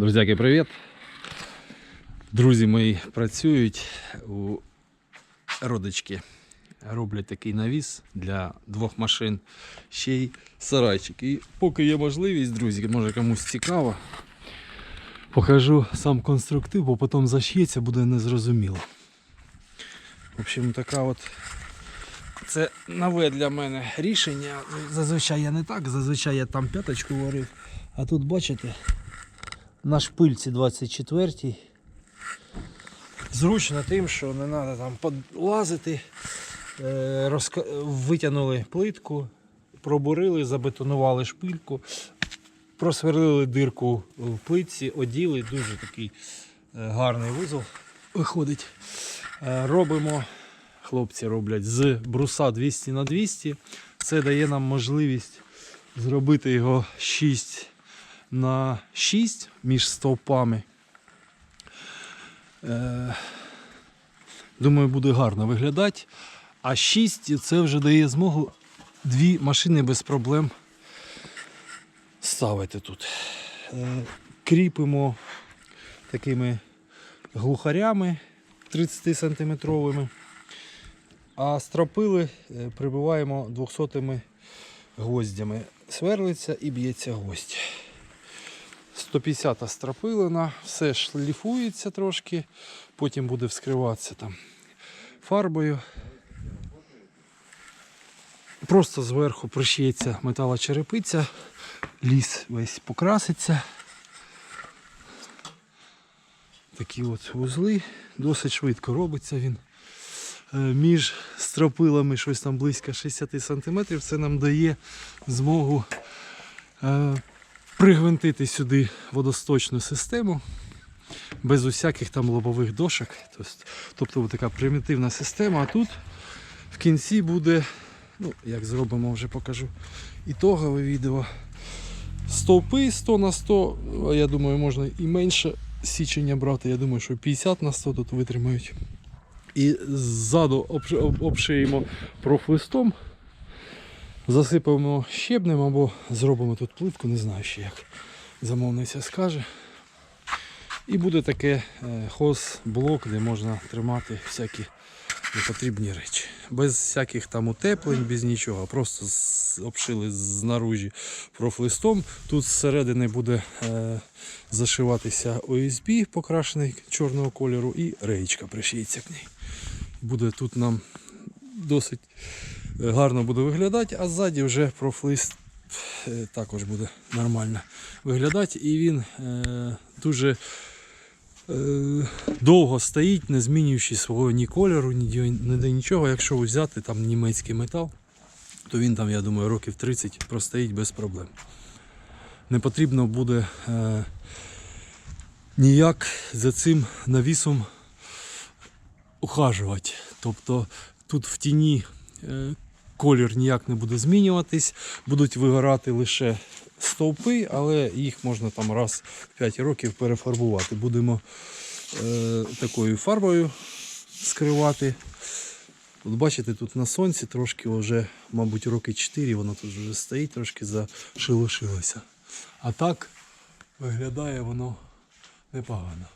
Друзяки, привіт! Друзі мої працюють у родички. Роблять такий навіс для двох машин, ще й сарайчик. І поки є можливість, друзі, може комусь цікаво, покажу сам конструктив, бо потім заш'ється, буде незрозуміло. В общем, така от це нове для мене рішення. Зазвичай я не так, зазвичай я там п'яточку варив. А тут бачите, на шпильці 24 Зручно тим, що не треба там подлазити. Е, розка... Витягнули плитку, пробурили, забетонували шпильку, просверлили дирку в плитці, оділи, дуже такий е, гарний вузол виходить. Е, Робимо, хлопці роблять з бруса 200 на 200. Це дає нам можливість зробити його 6 на 6 між стовпами. Е, Думаю, буде гарно виглядати. А 6 це вже дає змогу дві машини без проблем ставити тут. Е, Кріпимо такими глухарями 30 сантиметровими. А стропили е, прибиваємо 200 гвоздями. Сверлиться і б'ється гвоздь. 150 стропилина, все шліфується трошки, потім буде вскриватися там фарбою. Просто зверху пришиється металочерепиця, ліс весь покраситься. Такі от вузли, досить швидко робиться він. Е, Між стропилами щось там близько 60 см. Це нам дає змогу е, пригвинтити сюди водосточну систему без усяких там лобових дошок. Тобто, тобто така примітивна система. А тут в кінці буде, ну, як зробимо, вже покажу ітогове відео. Стовпи 100 на 100, я думаю, можна і менше січення брати. Я думаю, що 50 на 100 тут витримають. І ззаду обшиємо профлистом, засипаємо щебнем або зробимо тут плитку, не знаю ще як замовниця скаже. І буде таке е, хоз-блок, де можна тримати всякі непотрібні речі. Без всяких там утеплень, без нічого. Просто обшили знаружі профлистом. Тут зсередини буде е, зашиватися ОСБ, покрашений чорного кольору, і реєчка пришиється к ній. Буде тут нам досить гарно буде виглядати, а ззаді вже профлист е, також буде нормально виглядати. І він е, дуже е, довго стоїть, не змінюючи свого ні кольору, ні, ніде нічого. Якщо взяти там німецький метал, то він там, я думаю, років 30 простоїть без проблем. Не потрібно буде е, ніяк за цим навісом ухажувати. Тобто тут в тіні е, колір ніяк не буде змінюватись, будуть вигорати лише стовпи, але їх можна там раз в 5 років перефарбувати. Будемо е, такою фарбою скривати. От бачите, тут на сонці трошки вже, мабуть, роки 4 воно тут вже стоїть, трошки зашилошилося. А так виглядає воно непогано.